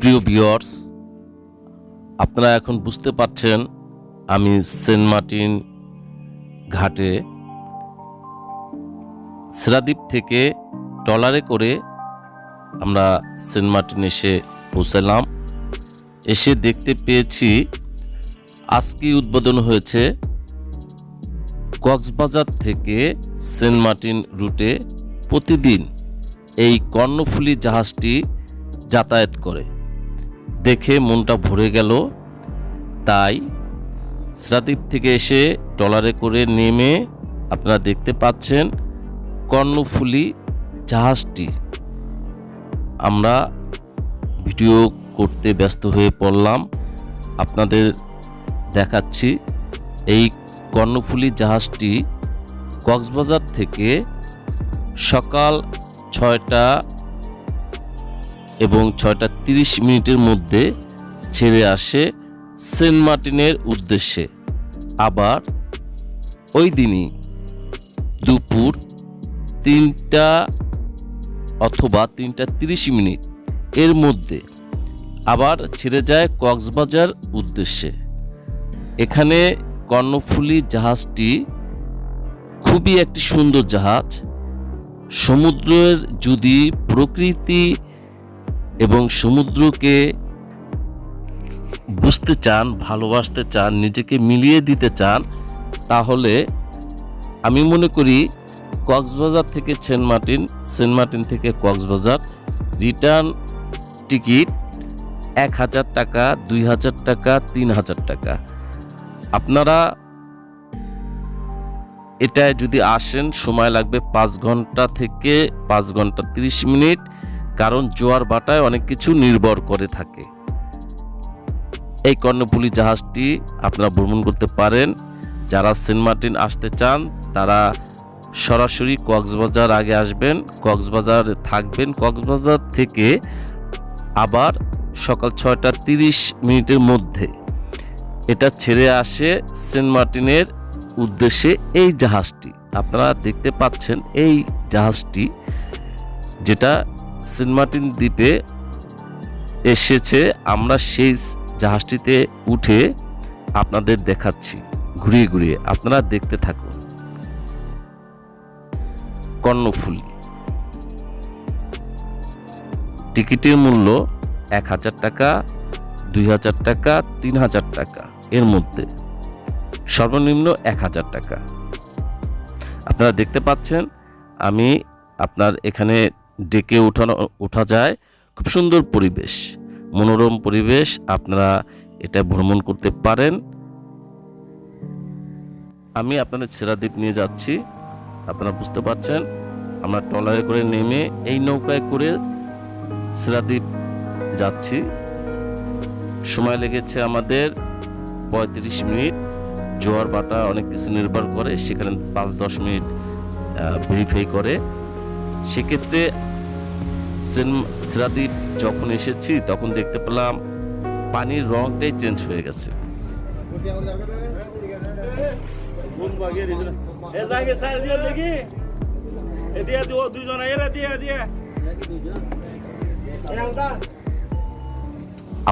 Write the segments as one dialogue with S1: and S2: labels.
S1: প্রিয় ভিউয়ার্স আপনারা এখন বুঝতে পারছেন আমি সেন্ট মার্টিন ঘাটে সেরাদ্বীপ থেকে ট্রলারে করে আমরা সেন্ট মার্টিন এসে পৌঁছালাম। এসে দেখতে পেয়েছি আজকেই উদ্বোধন হয়েছে। কক্সবাজার থেকে সেন্ট মার্টিন রুটে প্রতিদিন এই কর্ণফুলী জাহাজটি যাতায়াত করে। দেখে মনটা ভরে গেল। তাই শ্রাদ্বীপ থেকে এসে ট্রলারে করে নেমে আপনারা দেখতে পাচ্ছেন কর্ণফুলী জাহাজটি। আমরা ভিডিও করতে ব্যস্ত হয়ে পড়লাম। আপনাদের দেখাচ্ছি এই কর্ণফুলী জাহাজটি কক্সবাজার থেকে সকাল ছয়টা এবং ছয়টা তিরিশ মিনিটের মধ্যে ছেড়ে আসে সেন্ট মার্টিনের উদ্দেশ্যে। আবার ওই দিনই দুপুর তিনটা অথবা তিনটা তিরিশ মিনিট এর মধ্যে আবার ছেড়ে যায় কক্সবাজার উদ্দেশ্যে। এখানে কর্ণফুলী জাহাজটি খুবই একটি সুন্দর জাহাজ। সমুদ্রের যদি প্রকৃতি এবং সমুদ্রকে বুঝতে চান, ভালোবাসতে চান, নিজেকে মিলিয়ে দিতে চান, তাহলে আমি মনে করি কক্সবাজার থেকে সেন্ট মার্টিন সেন্ট মার্টিন থেকে কক্সবাজার, রিটার্ন টিকিট এক হাজার টাকা, দুই হাজার টাকা, তিন হাজার টাকা। আপনারা এটায় যদি আসেন, সময় লাগবে পাঁচ ঘণ্টা থেকে পাঁচ ঘণ্টা তিরিশ মিনিট। কারণ জোয়ার বাটায় অনেক কিছু নির্ভর করে থাকে। এই কর্ণফুলী জাহাজটি আপনারা ভ্রমণ করতে পারেন। যারা সেন্ট মার্টিন আসতে চান, তারা সরাসরি কক্সবাজার আগে আসবেন, কক্সবাজার থাকবেন। কক্সবাজার থেকে আবার সকাল ছয়টা তিরিশ মিনিটের মধ্যে। এটা ছেড়ে আসে সেন্ট মার্টিনের উদ্দেশ্যে এই জাহাজটি। আপনারা দেখতে পাচ্ছেন এই জাহাজটি, যেটা সেন্ট মার্টিন দ্বীপে এসেছে। আমরা সেই জাহাজটিতে উঠে আপনাদের দেখাচ্ছি। ঘুরিয়ে ঘুরিয়ে আপনারা দেখতে থাকুন। কর্ণফুলী। টিকিটের মূল্য এক হাজার টাকা, দুই হাজার টাকা, তিন হাজার টাকা। এর মধ্যে সর্বনিম্ন এক হাজার টাকা। আপনারা দেখতে পাচ্ছেন, আমি আপনার এখানে ডেকে উঠানো, ওঠা যায়। খুব সুন্দর পরিবেশ, মনোরম পরিবেশ, আপনারা এটা ভ্রমণ করতে পারেন। আমি আপনাদের সেরাদ্বীপ নিয়ে যাচ্ছি, আপনারা বুঝতে পারছেন। আমরা ট্রলারে করে নেমে এই নৌকায় করে সেরাদ্বীপ যাচ্ছি। সময় লেগেছে আমাদের পঁয়ত্রিশ মিনিট। জোয়ার বাটা অনেক কিছু নির্ভর করে, সেখানে পাঁচ দশ মিনিট ভেরিফাই করে। সেক্ষেত্রে সেরাদ্বীপ যখন এসেছি, তখন দেখতে পেলাম পানির রংটাই চেঞ্জ হয়ে গেছে।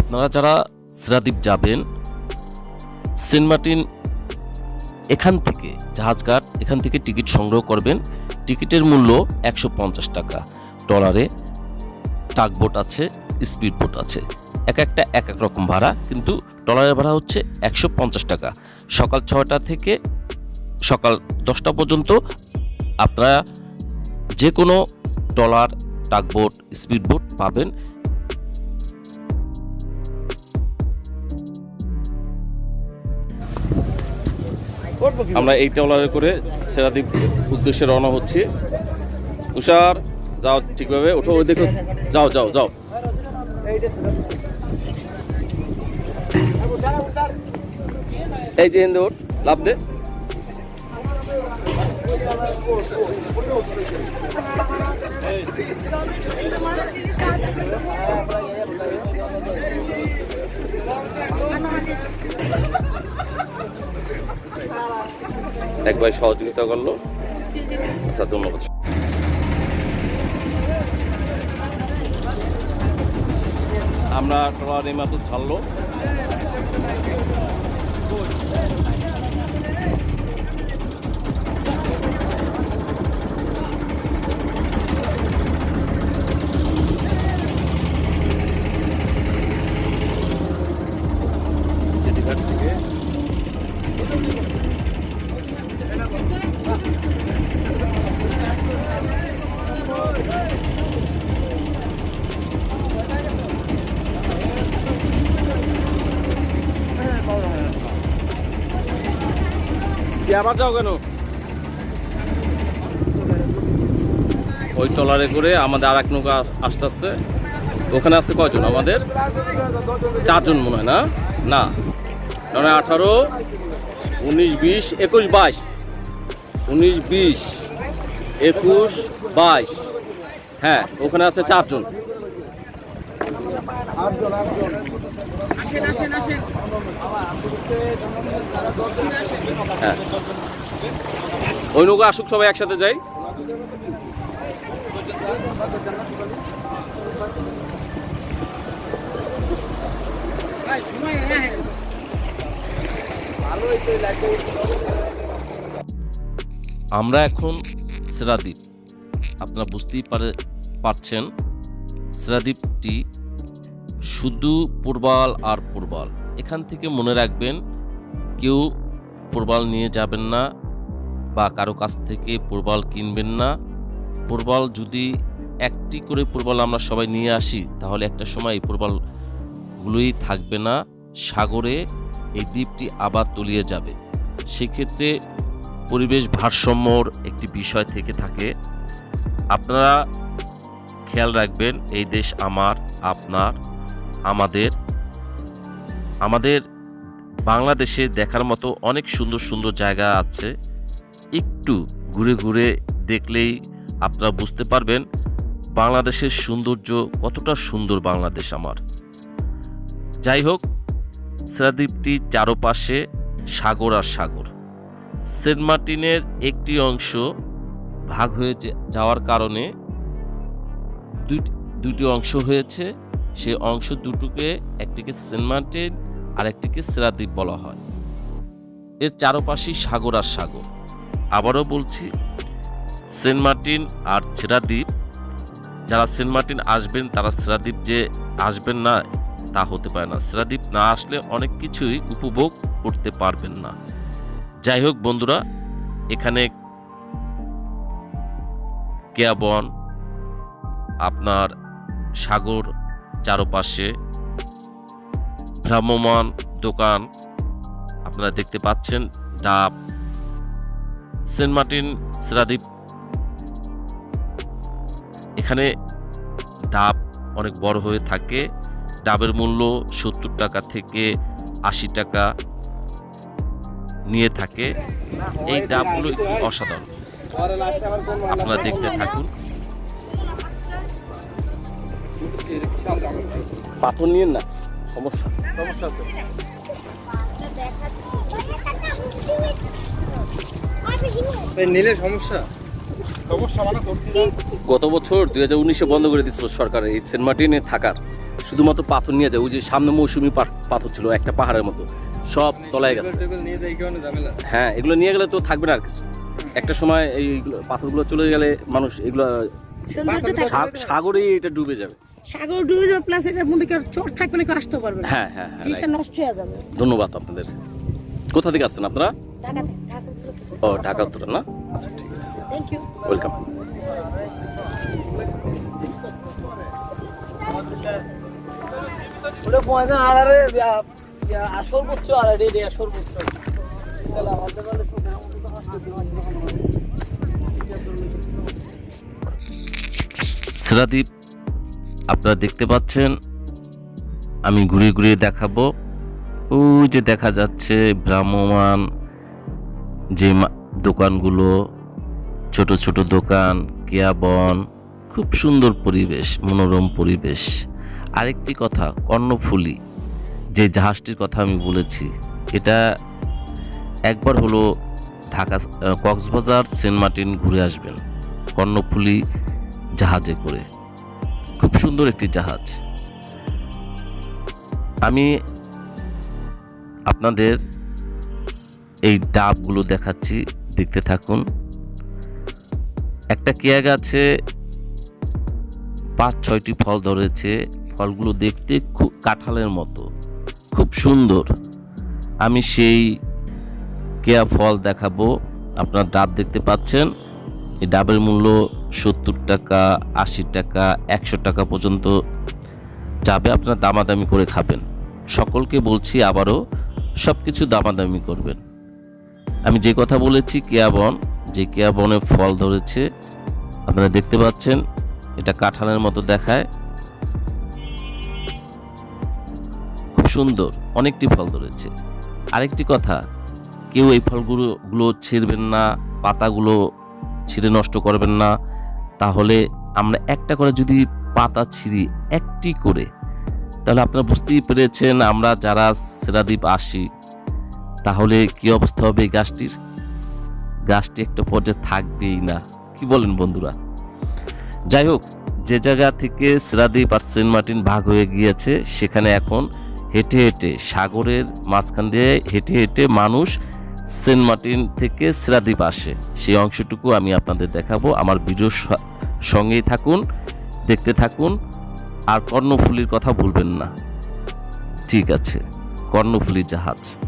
S1: আপনারা যারা সেরাদ্বীপ যাবেন সেন্ট এখান থেকে, জাহাজঘাট এখান থেকে টিকিট সংগ্রহ করবেন। টিকিটের মূল্য একশো পঞ্চাশ টাকা। ডলারে টাকবোট আছে, স্পিড বোট আছে। এক একটা, এক এক রকম ভাড়া, কিন্তু ট্রলারের ভাড়া হচ্ছে একশো পঞ্চাশ টাকা। সকাল ছটা থেকে সকাল দশটা পর্যন্ত আপনারা যে কোনো ট্রলার টাকবোট স্পিড বোট পাবেন। আমরা এই ট্রলারে করে সেরাদ্বীপ উদ্দেশ্যে রওনা হচ্ছি। তুষার যাও ঠিকভাবে, ওঠো, ওই দেখো। যাও যাও যাও। এই যে হিন্দু, লাভ দে। এক ভাই সহযোগিতা করল। আচ্ছা ধন্যবাদ। আমরা ট্রলার এই মাত্র ছাড়লো। কেন? ওই ট্রলারে করে আমাদের আর এক নৌকা আসতে আসছে ওখানে আছে কয়জন আমাদের? চারজন মনে হয়, না? না। মানে আঠারো, উনিশ, বিশ, একুশ, বাইশ। উনিশ, বিশ, একুশ, বাইশ। হ্যাঁ ওখানে আছে চারজন। হ্যাঁ। ওই নৌকা আসুক, সবাই একসাথে যাই। আমরা এখন সেরাদ্বীপ আপনারা বুঝতেই পারে পারছেন সেরাদ্বীপটি শুধু পূর্বাল আর পূর্বাল। এখান থেকে মনে রাখবেন, কেউ পূর্বাল নিয়ে যাবেন না বা কারও কাছ থেকে পূর্বাল কিনবেন না। পূর্বাল যদি একটি করে পূর্বাল আমরা সবাই নিয়ে আসি, তাহলে একটা সময় এই পূর্বালগুলোই থাকবে না, সাগরে এই দ্বীপটি আবার তলিয়ে যাবে। সেক্ষেত্রে পরিবেশ ভারসাম্যর একটি বিষয় থেকে থাকে। আপনারা খেয়াল রাখবেন, এই দেশ আমার, আপনার, আমাদের আমাদের বাংলাদেশে দেখার মতো অনেক সুন্দর সুন্দর জায়গা আছে। একটু ঘুরে ঘুরে দেখলেই আপনারা বুঝতে পারবেন বাংলাদেশের সৌন্দর্য কতটা সুন্দর বাংলাদেশ আমার। যাই হোক সেরাদ্বীপটি চারপাশে সাগর আর সাগর। সেন্ট মার্টিনের একটি অংশ ভাগ হয়ে যাওয়ার কারণে দুটি অংশ হয়েছে। সে অংশ দুটোকে একটিকে সেন্ট মার্টিন আর একটিকে সেরাদ্বীপ বলা হয়। এর চারপাশেই সাগর আর সাগর। আবারও বলছি, সেন্ট মার্টিন আর সেরাদ্বীপ, যারা সেন্ট মার্টিন আসবেন, তারা সেরাদ্বীপ যে আসবেন না, তা হতে পারে না। সেরাদ্বীপ না আসলে অনেক কিছুই উপভোগ করতে পারবেন না। যাই হোক বন্ধুরা, এখানে কেয়াবন, আপনার সাগর চারপাশে ভ্রাম্যমান দোকান আপনারা দেখতে পাচ্ছেন ডাব সেন্ট মার্টিন সেরাদ্বীপ। এখানে ডাব অনেক বড় হয়ে থাকে। ডাবের মূল্য সত্তর টাকা থেকে আশি টাকা নিয়ে থাকে। এই ডাবগুলো একটু অসাধারণ। আপনারা দেখতে থাকুন। পাথর নিয়ে না? সমস্যা
S2: নিলে সমস্যা।
S1: গত বছর দুই হাজার উনিশে বন্ধ করে দিয়েছিল সরকার এই সেন্ট মার্টিনে থাকার। শুধুমাত্র পাথর নিয়ে যায় ওই যে সামনে মৌসুমি পা- পাথর ছিল একটা পাহাড়ের মতো। সব তলায় গেছে। হ্যাঁ এগুলো নিয়ে গেলে তো থাকবে না আর কিছু। একটা সময় এই পাথরগুলো চলে গেলে মানুষ এগুলো সাগরেই এটা ডুবে যাবে।
S3: সাগর ডুবে প্লাস এটার মধ্যে কেউ চোর থাকবে না কেউ আসতে পারবে না।
S1: হ্যাঁ হ্যাঁ হ্যাঁ
S3: জিনিসটা নষ্ট হয়ে যাবে।
S1: ধন্যবাদ আপনাদের। কোথা থেকে আসছেন আপনারা?
S3: ঢাকা থেকে ঢাকা
S1: ও ঢাকা উত্তর না? আচ্ছা ঠিক আছে।
S3: থ্যাংক ইউ
S1: ওয়েলকাম
S2: ওটা পয়সা আর আরে করছ আর তাহলে আমাদের বলে
S1: সেরাদ্বীপ আপনারা দেখতে পাচ্ছেন, আমি ঘুরে ঘুরে দেখাবো। ওই যে দেখা যাচ্ছে ভ্রাম্যমান যে দোকানগুলো, ছোট ছোট দোকান কেয়াবন খুব সুন্দর পরিবেশ, মনোরম পরিবেশ। আরেকটি কথা, কর্ণফুলি, যে জাহাজটির কথা আমি বলেছি, এটা একবার হলো ঢাকা কক্সবাজার সেন্ট মার্টিন ঘুরে আসবেন, কর্ণফুলি জাহাজে করে। সুন্দর একটি জাহাজ। আমি আপনাদের এই ডাবগুলো দেখাচ্ছি, দেখতে থাকুন। একটা কেয়া গাছে পাঁচ, ছয়টি ফল ধরেছে। ফলগুলো দেখতে খুব কাঁঠালের মতো, খুব সুন্দর। আমি সেই কেয়া ফল দেখাবো। আপনার ডাব দেখতে পাচ্ছেন। এই ডাবের মূল্য সত্তর টাকা, আশি টাকা, একশো টাকা পর্যন্ত যাবে আপনারা দামাদামি করে খাবেন। সকলকে বলছি আবারও সব কিছু দামাদামি করবেন। আমি যে কথা বলেছি কেয়া বন, যে কেয়া বনে ফল ধরেছে, আপনারা দেখতে পাচ্ছেন, এটা কাঁঠালের মতো দেখায়। খুব সুন্দর, অনেকটি ফল ধরেছে। আরেকটি কথা, কেউ এই ফলগুলো, গুলো ছিঁড়বেন না, পাতাগুলো ছিঁড়ে নষ্ট করবেন না তাহলে আমরা একটা করে যদি পাতা ছিঁড়ি একটি করে, তাহলে আপনারা বুঝতেই পেরেছেন আমরা যারা সেরাদ্বীপ আসি, তাহলে কি অবস্থা হবে গাছটির? গাছটি একটা পর্যায়ে থাকবেই না। কি বলেন বন্ধুরা? যাই হোক, যে জায়গা থেকে সেরাদ্বীপ আর সেন্ট মার্টিন ভাগ হয়ে গিয়েছে, সেখানে এখন হেঁটে হেঁটে সাগরের মাঝখান দিয়ে হেঁটে হেঁটে মানুষ সেন্ট মার্টিন থেকে সিরাদ্বীপ আসে। সেই অংশটুকু আমি আপনাদের দেখাবো। আমার ভিডিওর সঙ্গেই থাকুন, দেখতে থাকুন, আর কর্ণফুলির কথা ভুলবেন না। ঠিক আছে, কর্ণফুলি জাহাজ।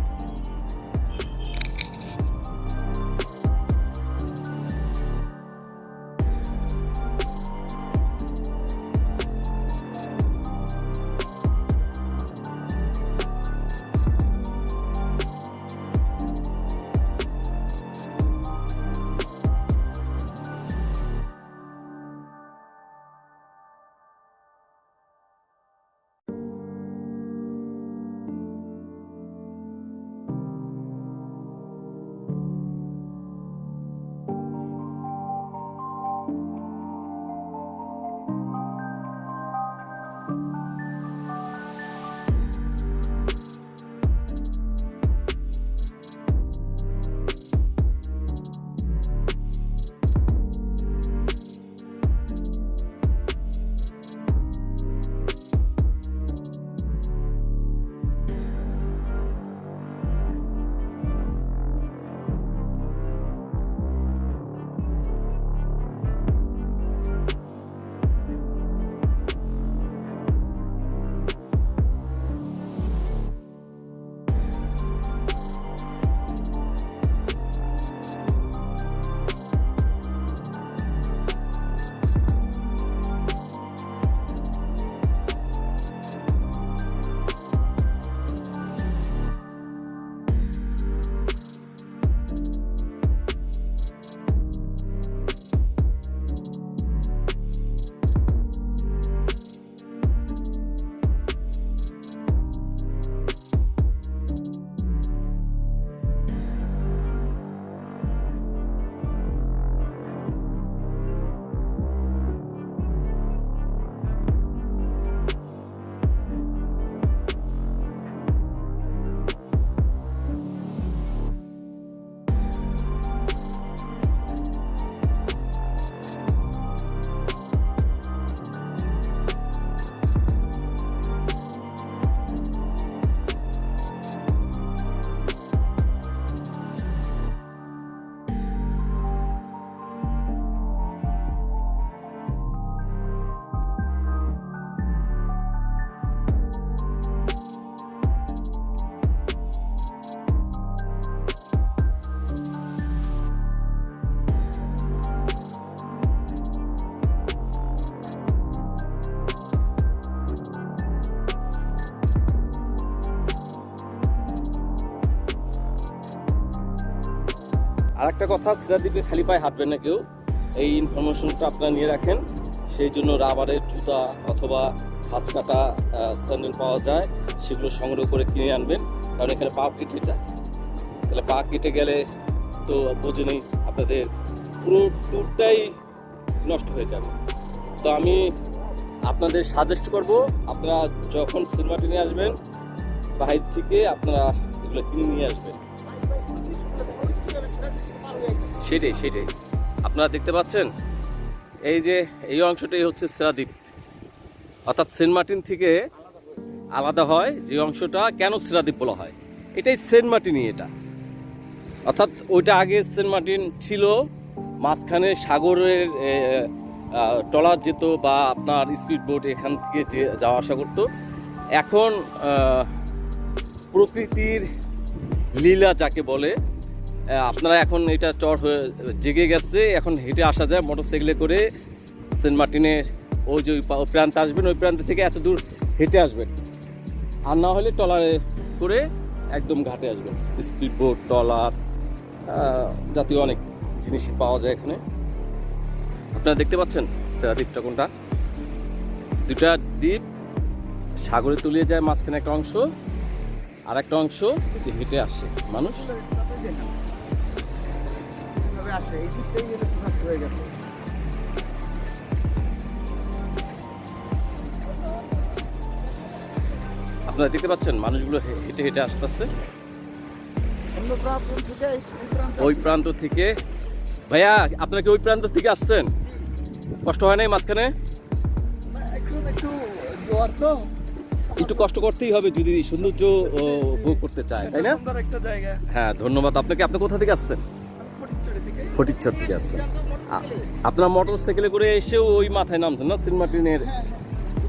S1: আর একটা কথা সিরাদ্বীপে খালি পায়ে হাঁটবেন না কেউ। এই ইনফরমেশনটা আপনারা নিয়ে রাখেন। সেই জন্য রাবারের জুতা অথবা হাঁস কাটা স্যান্ডেল পাওয়া যায়, সেগুলো সংগ্রহ করে কিনে আনবেন। কারণ এখানে পা কেটে যায়। তাহলে পা কেটে গেলে তো বোঝেনই আপনাদের, পুরো ট্যুরটাই নষ্ট হয়ে যাবে। তো আমি আপনাদের সাজেস্ট করব, আপনারা যখন সিনেমাটি নিয়ে আসবেন বাইরে থেকে আপনারা এগুলো কিনে নিয়ে আসবেন। সেটাই সেটাই। আপনারা দেখতে পাচ্ছেন? এই যে, এই অংশটাই হচ্ছে সেরাদ্বীপ অর্থাৎ সেন্ট মার্টিন থেকে
S4: আলাদা হয় যে অংশটা কেন সিরাদ্বীপ বলা হয়। এটাই সেন্ট মার্টিনই এটা। অর্থাৎ ওইটা আগে সেন্ট মার্টিন ছিল, মাঝখানে সাগরের ট্রলার যেত বা আপনার স্পিড বোট এখান থেকে যাওয়া আসা করতো। এখন প্রকৃতির লীলা যাকে বলে আপনারা এখন এটা চর হয়ে জেগে গেছে, এখন হেঁটে আসা যায় মোটরসাইকেলে করে সেন্ট মার্টিনের ওই যে ওই প্রান্তে আসবেন, ওই প্রান্ত থেকে এত দূর হেঁটে আসবেন। আর না হলে ট্রলারে করে একদম ঘাটে আসবেন। স্পিড বোট ট্রলার জাতীয় অনেক জিনিসই পাওয়া যায় এখানে। আপনারা দেখতে পাচ্ছেন দ্বীপটা কোনটা? দুটা দ্বীপ সাগরে তুলিয়ে যায় মাঝখানে একটা অংশ আর একটা অংশ হেঁটে আসে মানুষ। আপনারা দেখতে পাচ্ছেন মানুষগুলো হেঁটে হেঁটে আসতেছে। ওই প্রান্ত থেকে। ভাইয়া আপনারা কি ওই প্রান্ত থেকে আসছেন? কষ্ট হয় নাই মাঝখানে?
S2: একটু
S4: কষ্ট করতেই হবে যদি সৌন্দর্য উপভোগ করতে চায় তাই না?
S2: সুন্দর একটা জায়গা।
S4: হ্যাঁ ধন্যবাদ। আপনাকে আপনি কোথা থেকে আসছেন? ফটিকচর থেকে আসছেন আপনার মোটর সাইকেলে করে এসেও ওই মাথায় নামছেন না সেন্ট মার্টিনের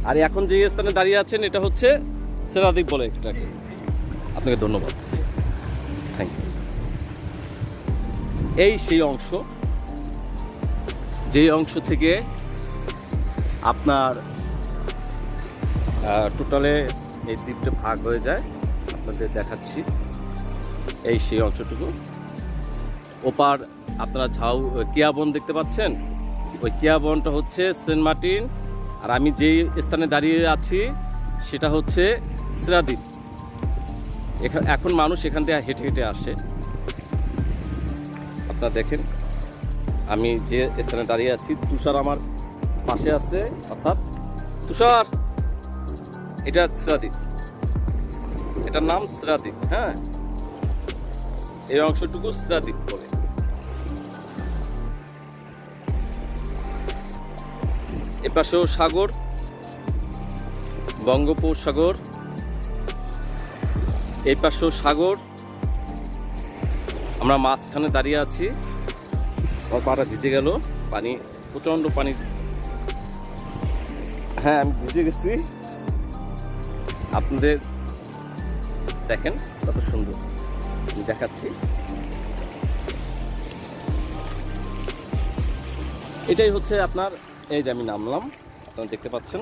S4: আর এখন যে স্থানে দাঁড়িয়ে আছেন, এটা হচ্ছে সেরাদ্বীপ বলে এটাকে আপনাকে ধন্যবাদ। থ্যাংক ইউ এই সেই অংশ, যেই অংশ থেকে আপনার টোটালে এই দ্বীপটা ভাগ হয়ে যায়, আপনাদের দেখাচ্ছি। এই সেই অংশটুকু। ওপার আপনারা ঝাউ কিয়া বন দেখতে পাচ্ছেন? ওই কিয়া বনটা হচ্ছে সেন্ট মার্টিন, আর আমি যেই স্থানে দাঁড়িয়ে আছি, সেটা হচ্ছে সিরাদ্বীপ। এখান মানুষ এখান থেকে হেঁটে হেঁটে আসে। আপনারা দেখেন, আমি যে স্থানে দাঁড়িয়ে আছি, তুষার আমার পাশে আছে, অর্থাৎ তুষার। এটা সিরাদ্বীপ। এটার নাম সিরাদ্বীপ হ্যাঁ? এই অংশটুকু সিরাদ্বীপ বলে। এপাশেও সাগর, বঙ্গোপসাগর এই পাশেও সাগর। আমরা মাঝখানে দাঁড়িয়ে আছি। পাটা ভিজে গেল, পানি, প্রচণ্ড পানি। হ্যাঁ আমি ভিজে গেছি। আপনাদের দেখেন কত সুন্দর। আমি দেখাচ্ছি। এটাই হচ্ছে আপনার এই যে আমি নামলাম, আপনারা দেখতে পাচ্ছেন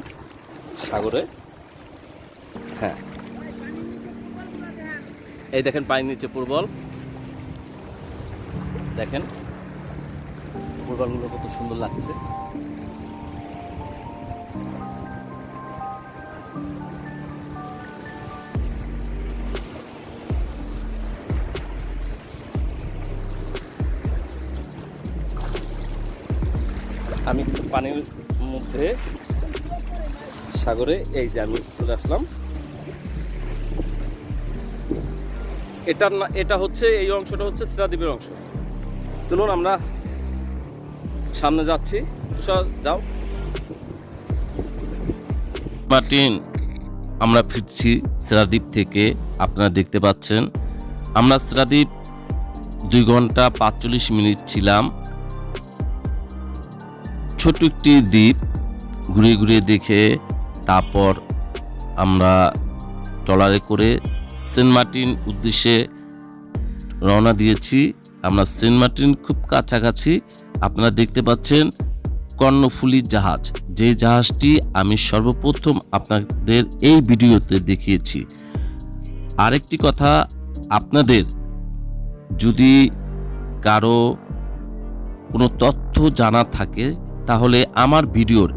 S4: সাগরে। হ্যাঁ। এই দেখেন পানির নিচে পূর্বল দেখেন পূর্বলগুলো কত সুন্দর লাগছে। পানির মধ্যে সাগরে এই যে আমি চলে আসলাম। এটার না, এটা হচ্ছে, এই অংশটা হচ্ছে সিরাদ্বীপের অংশ। চলুন আমরা সামনে যাচ্ছি। তুষার যাও। মার্টিন আমরা ফিরছি সেরাদ্বীপ থেকে। আপনারা দেখতে পাচ্ছেন, আমরা সেরাদ্বীপ দুই ঘণ্টা পাঁচচল্লিশ মিনিট ছিলাম। ছোট একটি দ্বীপ ঘুরে ঘুরে দেখে তারপর আমরা ট্রলারে করে সেন্ট মার্টিন উদ্দেশ্যে রওনা দিয়েছি। আমরা সেন্ট মার্টিন খুব কাছাকাছি। আপনারা দেখতে পাচ্ছেন কর্ণফুলী জাহাজ। যে জাহাজটি আমি সর্বপ্রথম আপনাদের এই ভিডিওতে দেখিয়েছি। আরেকটি কথা, আপনাদের যদি কারও কোনো তথ্য জানা থাকে তাহলে আমার ভিডিওর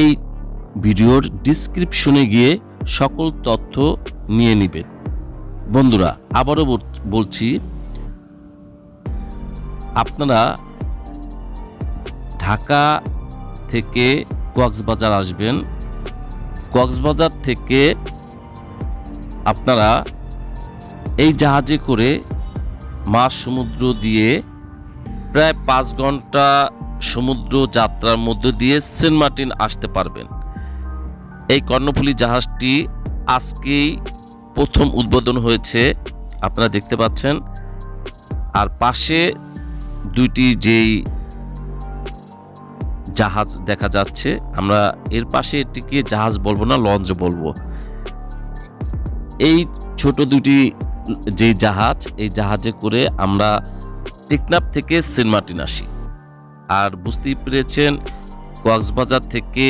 S4: এই ভিডিওর ডিসক্রিপশনে গিয়ে সকল তথ্য নিয়ে নেবেন বন্ধুরা, আবারও বলছি, আপনারা ঢাকা থেকে কক্সবাজার আসবেন। কক্সবাজার থেকে আপনারা এই জাহাজে করে মাছ সমুদ্র দিয়ে প্রায় পাঁচ ঘণ্টা সমুদ্র যাত্রার মধ্য দিয়ে সেন্ট মার্টিন আসতে পারবেন। এই কর্ণফুলী জাহাজটি
S1: আজকেই প্রথম উদ্বোধন হয়েছে, আপনারা দেখতে পাচ্ছেন। আর পাশে দুইটি যেই জাহাজ দেখা যাচ্ছে, আমরা এর পাশে এটিকে জাহাজ বলব না, লঞ্চ বলব। এই ছোট দুটি যে জাহাজ, এই জাহাজে করে আমরা টেকনাফ থেকে সেন্ট মার্টিন আসি। আর বুঝতেই পেরেছেন, কক্সবাজার থেকে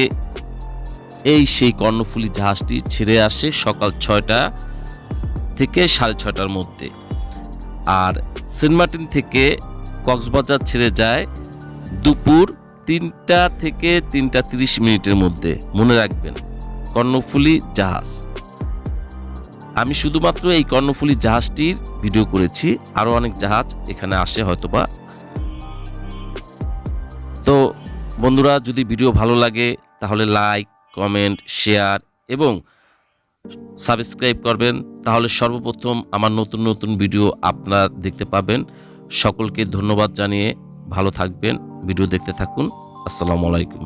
S1: এই সেই কর্ণফুলী জাহাজটি ছেড়ে আসে সকাল ছয়টা থেকে সাড়ে ছয়টার মধ্যে। আর সেন্ট থেকে কক্সবাজার ছেড়ে যায় দুপুর তিনটা থেকে তিনটা তিরিশ মিনিটের মধ্যে। মনে রাখবেন, কর্ণফুলী জাহাজ। আমি শুধুমাত্র এই কর্ণফুলী জাহাজটির ভিডিও করেছি, আরও অনেক জাহাজ এখানে আসে হয়তোবা। বন্ধুরা, যদি ভিডিও ভালো লাগে, তাহলে লাইক কমেন্ট শেয়ার এবং সাবস্ক্রাইব করবেন। তাহলে সর্বপ্রথম আমার নতুন নতুন ভিডিও আপনারা দেখতে পাবেন। সকলকে ধন্যবাদ জানিয়ে ভালো থাকবেন। ভিডিও দেখতে থাকুন। আসসালামু আলাইকুম।